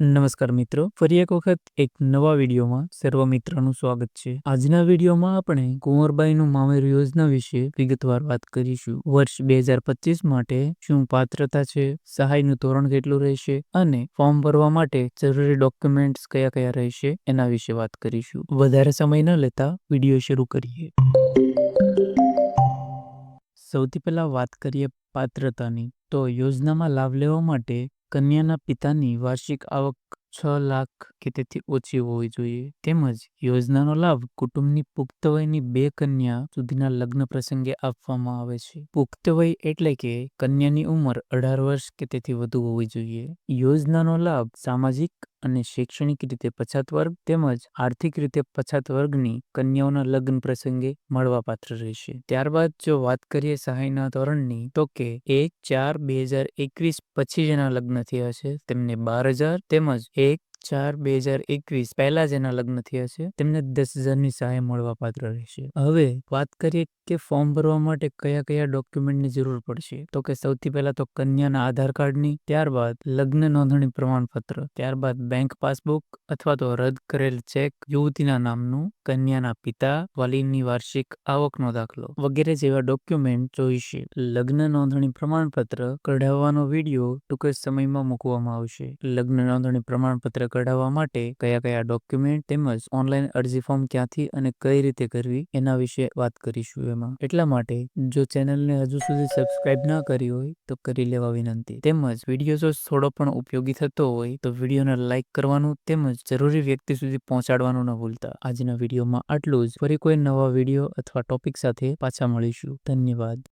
નમસ્કાર મિત્રો, ફરી એક વખત એક નવા વિડીયોમાં સર્વ મિત્રોનું સ્વાગત છે. આજના વિડીયોમાં આપણે કુંવરબાઈનું મામેરું યોજના વિશે વિગતવાર વાત કરીશું. વર્ષ બે હજાર પચીસ માટે શું પાત્રતા છે, સહાયનું ધોરણ કેટલું રહેશે અને ફોર્મ ભરવા માટે જરૂરી ડોક્યુમેન્ટ્સ કયા કયા રહેશે એના વિશે વાત કરીશું. વધારે સમય ન લેતા વીડિયો શરૂ કરીએ. સૌથી પહેલા વાત કરીએ પાત્રતાની. તો યોજનામાં લાભ લેવા માટે કન્યાના પિતાની વાર્ષિક આવક છ લાખ કે તેથી ઓછી હોવી જોઈએ. તેમજ યોજનાનો લાભ કુટુંબની પુખ્ત વયની બે કન્યા સુધીના લગ્ન પ્રસંગે આપવામાં આવે છે. પુખ્ત વય એટલે કે કન્યાની ઉંમર અઢાર વર્ષ કે તેથી વધુ હોવી જોઈએ. યોજનાનો લાભ સામાજિક અને શૈક્ષણિક રીતે પછાત વર્ગ તેમજ આર્થિક રીતે પછાત વર્ગની કન્યાઓના લગ્ન પ્રસંગે મળવાપાત્ર રહેશે. ત્યારબાદ જો વાત કરીએ સહાયના ધોરણની, તો કે એક ચાર બે હજાર એકવીસ પછી જેના લગ્ન થયા છે, તેમને બાર હજાર તેમજ એક ચાર બે હજાર એકવીસ પહેલા જેના લગ્ન થયા છે. તેમને દસ હજારની સહાય મળવા પાત્ર રહેશે. હવે વાત કરીએ કે ફોર્મ ભરવા માટે કયા કયા ડોક્યુમેન્ટની જરૂર પડશે. તો કે સૌથી પહેલા તો કન્યાના આધાર કાર્ડની, ત્યારબાદ લગ્ન નોંધણી પ્રમાણપત્ર, ત્યારબાદ બેંક પાસબુક અથવા તો રદ કરેલ ચેક યુવતીના નામનું, કન્યાના પિતા, વાલીની વાર્ષિક આવકનો દાખલો વગેરે જેવા ડોક્યુમેન્ટ જોઈશે. લગ્ન નોંધણી પ્રમાણપત્ર કઢાવવાનો વીડિયો ટૂંક સમયમાં મૂકવામાં આવશે. લગ્ન નોંધણી પ્રમાણપત્ર કઢાવવા માટે કયા કયા ડોક્યુમેન્ટ તેમજ ઓનલાઈન અરજી ફોર્મ ક્યાંથી અને કઈ રીતે કરવી એના વિશે વાત કરીશું એમાં. એટલા માટે જો ચેનલને હજુ સુધી સબસ્ક્રાઇબ ના કરી હોય તો કરી લેવા વિનંતી. તેમજ વીડિયો જો થોડો પણ ઉપયોગી થતો હોય તો વિડીયોને લાઇક કરવાનું તેમજ જરૂરી વ્યક્તિ સુધી પહોંચાડવાનું ન ભૂલતા. આજના વિડીયોમાં આટલું જ. ફરી કોઈ નવા વીડિયો અથવા ટોપિક સાથે પાછા મળીશું. ધન્યવાદ.